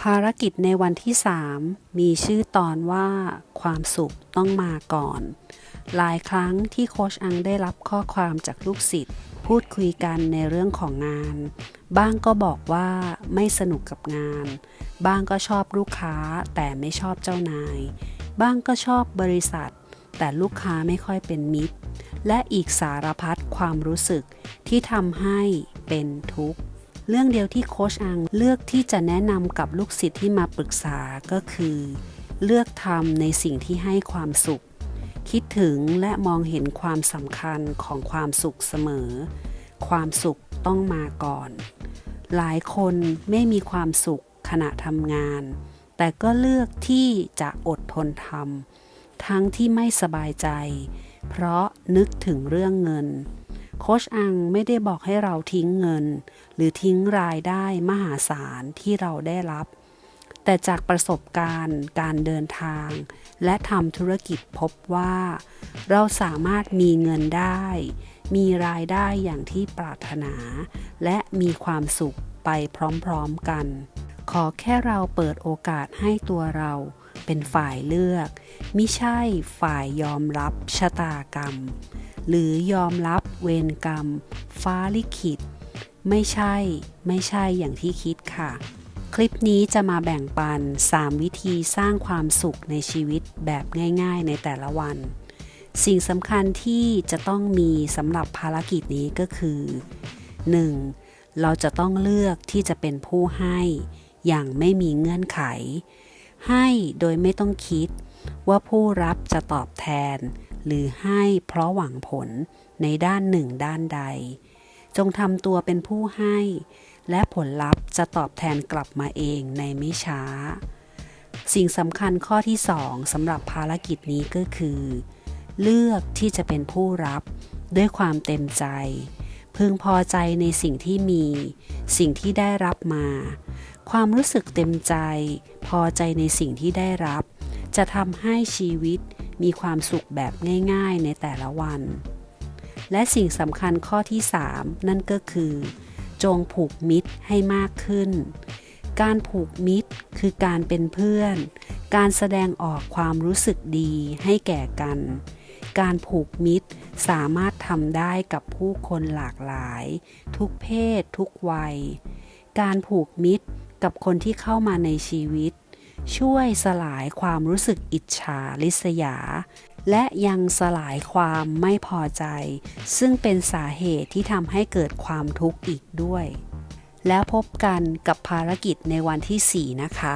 ภารกิจในวันที่ 3 มีชื่อตอนว่าความสุขต้องมาก่อน หลายครั้งที่โคชอังได้รับข้อความจากลูกศิษย์พูดคุยกันในเรื่องของงาน บ้างก็บอกว่าไม่สนุกกับงาน บ้างก็ชอบลูกค้าแต่ไม่ชอบเจ้านาย บ้างก็ชอบบริษัท แต่ลูกค้าไม่ค่อยเป็นมิตร และอีกสารพัดความรู้สึกที่ทำให้เป็นทุกข์ เรื่องเดียวที่โคชอังเลือกที่จะแนะนำกับลูกศิษย์ที่มาปรึกษาก็คือ เลือกทำในสิ่งที่ให้ความสุข คิดถึงและมองเห็นความสำคัญของความสุขเสมอ ความสุขต้องมาก่อน หลายคนไม่มีความสุขขณะทำงาน แต่ก็เลือกที่จะอดทนทำทั้งที่ไม่สบายใจ เพราะนึกถึงเรื่องเงิน โคชอังไม่ได้บอกให้เราทิ้งเงิน หรือทิ้งรายได้มหาศาลที่เราได้รับ แต่จากประสบการณ์การเดินทาง และทำธุรกิจพบว่า เราสามารถมีเงินได้ มีรายได้อย่างที่ปรารถนา และมีความสุขไปพร้อมๆกัน ขอแค่เราเปิดโอกาสให้ตัวเราเป็นฝ่ายเลือก มิใช่ฝ่ายยอมรับชะตากรรม หรือยอมรับเวรกรรม ฟ้าลิขิต ไม่ใช่ ไม่ใช่อย่างที่คิดค่ะ คลิปนี้จะมาแบ่งปัน 3 วิธีสร้างความสุขในชีวิตแบบง่ายๆในแต่ละวัน สิ่งสำคัญที่จะต้องมีสำหรับภารกิจนี้ก็คือ 1. เราจะต้องเลือกที่จะเป็นผู้ให้อย่างไม่มีเงื่อนไข ให้โดยไม่ต้องคิดว่าผู้รับจะตอบแทน หรือให้เพราะหวังผลในด้านหนึ่งด้านใด จงทำตัวเป็นผู้ให้ และผลลัพธ์จะตอบแทนกลับมาเองในไม่ช้า สิ่งสำคัญข้อที่2สำหรับภารกิจนี้ก็คือ เลือกที่จะเป็นผู้รับด้วยความเต็มใจ พึงพอใจในสิ่งที่มี สิ่งที่ได้รับมา ความรู้สึกเต็มใจ พอใจในสิ่งที่ได้รับ จะทำให้ชีวิต มีความสุขแบบง่ายๆในแต่ละวัน และสิ่งสำคัญข้อที่ 3 นั่นก็คือ จงผูกมิตรให้มากขึ้น การผูกมิตรคือการเป็นเพื่อน การแสดงออกความรู้สึกดีให้แก่กัน การผูกมิตรสามารถทำได้กับผู้คนหลากหลาย ทุกเพศ ทุกวัย การผูกมิตรกับคนที่เข้ามาในชีวิต ช่วยสลายความรู้สึกอิจฉาริษยา และยังสลายความไม่พอใจ ซึ่งเป็นสาเหตุที่ทำให้เกิดความทุกข์อีกด้วย แล้วพบกันกับภารกิจในวันที่ 4 นะคะ